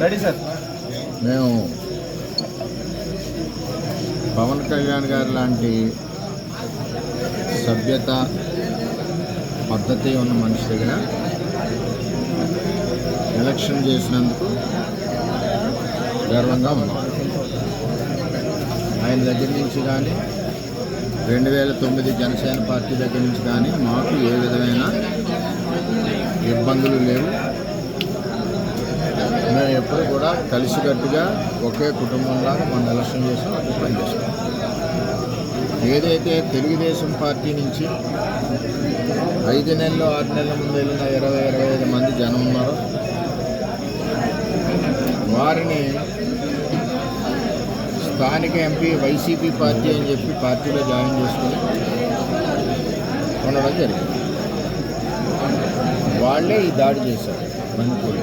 Ready sir మేము పవన్ కళ్యాణ్ గారు లాంటి సభ్యత పద్ధతి ఉన్న మనిషి దగ్గర ఎలక్షన్ చేసినందుకు గర్వంగా ఉన్నాం. ఆయన దగ్గర నుంచి కానీ రెండు వేల తొమ్మిది జనసేన పార్టీ దగ్గర నుంచి కానీ మాకు ఏ విధమైన ఇబ్బందులు లేవు. మేము ఎప్పుడు కూడా కలిసికట్టుగా ఒకే కుటుంబంలాగా మనం ఎలక్షన్ చేసాం అది పనిచేస్తాం ఏదైతే తెలుగుదేశం పార్టీ నుంచి ఐదు నెలలు ఆరు నెలల ముందు వెళ్ళిన ఇరవై ఇరవై ఐదు మంది జనం ఉన్నారో వారిని స్థానిక ఎంపీ వైసీపీ పార్టీ అని చెప్పి పార్టీలో జాయిన్ చేసుకుని ఉండడం జరిగింది. వాళ్ళే ఈ దాడి చేశారు. మణిపూర్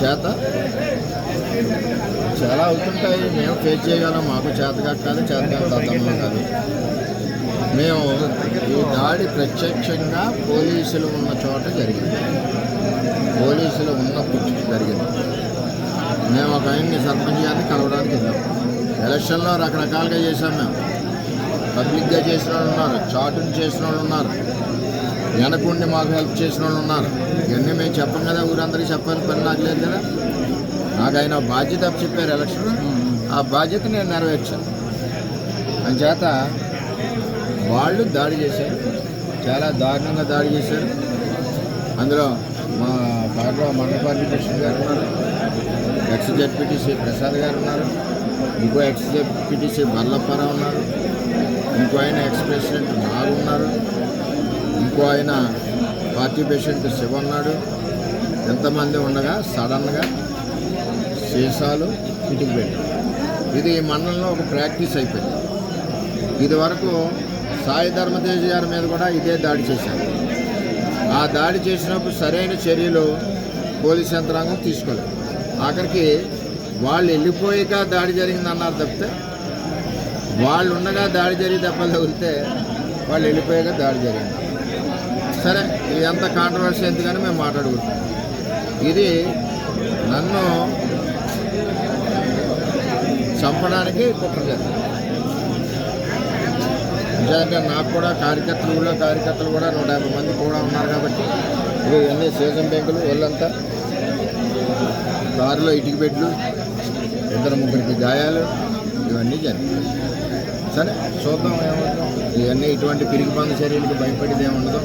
చేత చాలా అవుతుంటాయి. మేము ఫేస్ చేయగలం మాకు చేతగా కాదు చేతగా తతంలో కాదు. మేము ఈ దాడి ప్రత్యక్షంగా పోలీసులు ఉన్న చోట జరిగింది. పోలీసులు ఉన్నప్పుడు జరిగింది. మేము ఒక ఆయన్ని సర్పంచ్ గారిని కలవడానికి వెళ్ళాం. ఎలక్షన్లో రకరకాలుగా చేశాం మేము. పబ్లిక్గా చేసిన వాళ్ళు ఉన్నారు చాటుని చేసిన వాళ్ళు ఉన్నారు వెనకుండి మాకు హెల్ప్ చేసిన వాళ్ళు ఉన్నారు. ఇవన్నీ మేము చెప్పం కదా ఊరందరికీ చెప్పాలని పని నాకు లేదు కదా. నాకు ఆయన బాధ్యత చెప్పారు ఎలక్షన్. ఆ బాధ్యత నేను నెరవేర్చాను. అంచేత వాళ్ళు దాడి చేశారు. చాలా దారుణంగా దాడి చేశారు. అందులో మా పార్టీ మండల కృష్ణ గారు ఉన్నారు. ఎక్స్ జెడ్పీటీసీ ప్రసాద్ గారు ఉన్నారు ఇంకో ఎక్స్ జెడ్పీటీసీ మల్లప్పారావు ఉన్నారు ఇంకో ఆయన ఎక్స్ ప్రెసిడెంట్ నాగు ఉన్నారు ఇంకో ఆయన పార్టీ పేషెంట్ శివ ఉన్నాడు ఎంతమంది ఉండగా సడన్గా సీసాలు ఇటుకు పెట్టారు. ఇది ఈ మండలంలో ఒక ప్రాక్టీస్ అయిపోయింది. ఇది వరకు సాయి ధర్మతేజ్ గారి మీద కూడా ఇదే దాడి చేశారు. ఆ దాడి చేసినప్పుడు సరైన చర్యలు పోలీస్ యంత్రాంగం తీసుకోలేదు. ఆఖరికి వాళ్ళు వెళ్ళిపోయాక దాడి జరిగిందన్నారు తప్పితే వాళ్ళు ఉండగా దాడి జరిగి దెబ్బలు తగిలితే వాళ్ళు వెళ్ళిపోయాక దాడి జరిగింది. సరే ఇది కాంట్రవర్సీ ఎందుకని మేము మాట్లాడుకుంటాం ఇది నన్ను చంపడానికి కుట్ర జరిగింది. నిజంగా నాకు కూడా కార్యకర్తలు కూడా కార్యకర్తలు కూడా నూట యాభై మంది కూడా ఉన్నారు కాబట్టి ఇవి ఇవన్నీ సీజన్ బ్యాంకులు వాళ్ళంతా కారులో ఇటుక బెడ్లు ఇద్దరు ముగ్గురికి గాయాలు ఇవన్నీ జరిగాయి సరే చూద్దాం ఏమవుతాం ఇవన్నీ ఇటువంటి పిరిగి పనుల చర్యలకు భయపడేది ఏముండదు.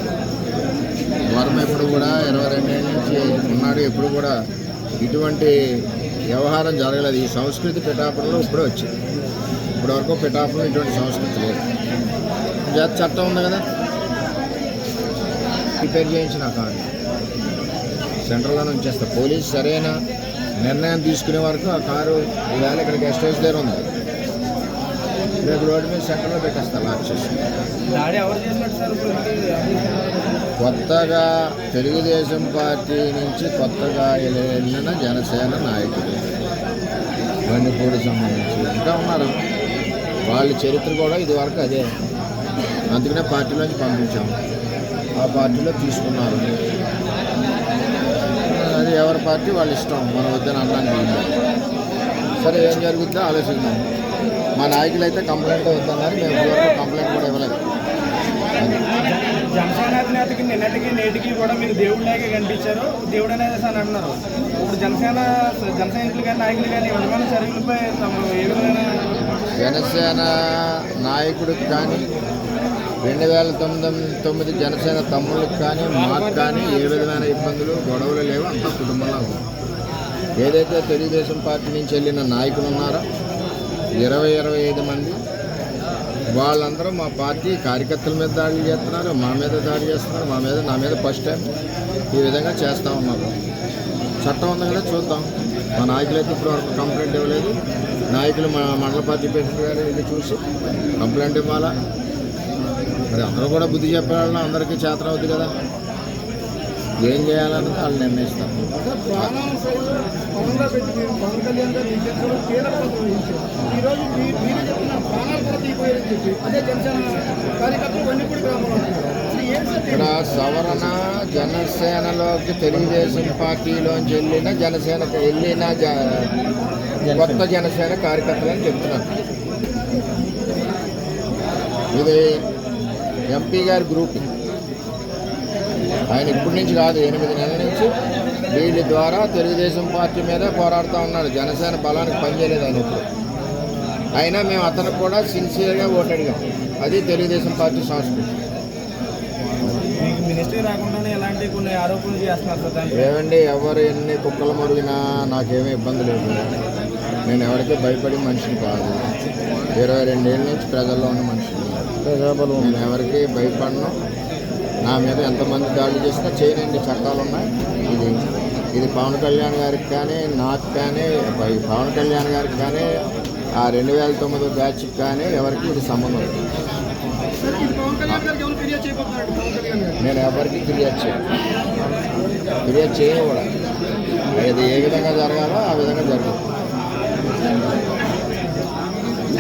ఉండదు ఎప్పుడు కూడా ఇరవై రెండేళ్ళ నుంచి ఉన్నాడు ఎప్పుడు కూడా ఇటువంటి వ్యవహారం జరగలేదు. ఈ సంస్కృతి పిఠాపురంలో ఇప్పుడే వచ్చింది. ఇప్పటివరకు పిఠాపురం ఇటువంటి సంస్కృతి లేదు. జాత చట్టం ఉంది కదా? రిపేర్ చేయించిన కాదు. సెంట్రల్లోనే ఉంచేస్తా పోలీస్ సరైన నిర్ణయం తీసుకునే వరకు ఆ కారు ఈవేళ ఇక్కడ గెస్ట్ హౌస్ దగ్గర ఉంది. రేపు రోడ్డు మీద సెంటర్లో పెట్టేస్తా లాక్ చేసి. దాడి ఎవరు చేసినట్టు సార్ ఇప్పుడు? కొత్తగా తెలుగుదేశం పార్టీ నుంచి కొత్తగా వెళ్ళిన జనసేన నాయకులు. బండిపూడి సంబంధించి ఇంకా ఉన్నారు. వాళ్ళ చరిత్ర కూడా ఇదివరకు అదే. అందుకనే పార్టీలోంచి పంపించాము. ఆ పార్టీలో తీసుకున్నారు. పార్టీ వాళ్ళ ఇష్టం మన వద్దని అనడానికి. సరే ఏం జరుగుతుందో ఆలోచిద్దాం. మా నాయకులు అయితే కంప్లైంట్ వద్దన్నారు మేము ఇప్పటివరకు కంప్లైంట్ కూడా ఇవ్వలేదు. జనసేన అధినేతకి నిన్నటికి నేటికి కూడా మీరు దేవుడిలాగే కనిపించారు. దేవుడు అనేది అని అంటున్నారు. ఇప్పుడు జనసేన జన సైనికులు కానీ నాయకులు కానీ విధమైన చర్యలపై తమ ఏ విధమైన జనసేన నాయకుడికి కానీ రెండు వేల తొమ్మిది తొమ్మిది జనసేన తమ్ముళ్ళకి కానీ మాకు కానీ ఏ విధమైన ఇబ్బందులు గొడవలు లేవు. అంతా కుటుంబంలో ఉంది ఏదైతే తెలుగుదేశం పార్టీ నుంచి వెళ్ళిన నాయకులు ఉన్నారో ఇరవై ఇరవై ఐదు మంది వాళ్ళందరూ మా పార్టీ కార్యకర్తల మీద దాడులు చేస్తున్నారు మా మీద దాడి చేస్తున్నారు మా మీద నా మీద ఫస్ట్ టైం ఈ విధంగా చేస్తూ ఉన్నారు చట్టం ఉంది కదా చూద్దాం. మా నాయకులు అయితే ఇప్పుడు వరకు కంప్లైంట్ ఇవ్వలేదు. నాయకులు మా మండల పార్టీ ప్రెసిడెంట్ గారు ఇది చూసి కంప్లైంట్ ఇవ్వాలా? మరి అందరూ కూడా బుద్ధి చెప్పేవాళ్ళం అందరికీ చేతన అవుద్ది కదా. ఏం చేయాలన్నది వాళ్ళు సార్ ఇక్కడ సవరణ జనసేనలోకి తెలుగుదేశం పార్టీలోంచి వెళ్ళిన జనసేనకు వెళ్ళిన జ- కొత్త జనసేన కార్యకర్తలు అని చెప్తున్నాను ఇది ఎంపీ గారి గ్రూప్. ఆయన ఇప్పటి నుంచి కాదు ఎనిమిది నెలల నుంచి వీళ్ళ ద్వారా తెలుగుదేశం పార్టీ మీద పోరాడుతూ ఉన్నారు. జనసేన బలానికి పనిచేయలేదు ఆయన ఇప్పుడు. అయినా మేము అతనికి కూడా సిన్సియర్గా ఓటు అడిగాం. అది తెలుగుదేశం పార్టీ సంస్కృతి. ఏమండి ఎవరు ఎన్ని కుక్కలు మురిగినా నాకేమీ ఇబ్బంది లేదు. నేను ఎవరికి భయపడి మనిషిని కాదు. ఇరవై రెండేళ్ళ నుంచి ప్రజల్లో ఉన్న మనిషిని నేను ఎవరికి భయపడను. నా మీద ఎంతమంది దాడులు చేసినా చేయనండి చట్టాలు ఉన్నాయి. ఇది ఇది పవన్ కళ్యాణ్ గారికి కానీ నాకు కానీ పవన్ కళ్యాణ్ గారికి కానీ ఆ రెండు వేల తొమ్మిది బ్యాచ్కి కానీ ఎవరికి ఇది సంబంధం లేదు. సార్ ఇది పవన్ కళ్యాణ్ గారికి ఎవరు ఫిర్యాదు చేయబోతున్నారు? పవన్ కళ్యాణ్ గారు. నేను ఎవరికి ఫిర్యాదు చేయను. ఫిర్యాదు చేయను కూడా ఇది ఏ విధంగా జరగాలో ఆ విధంగా జరుగుతుంది.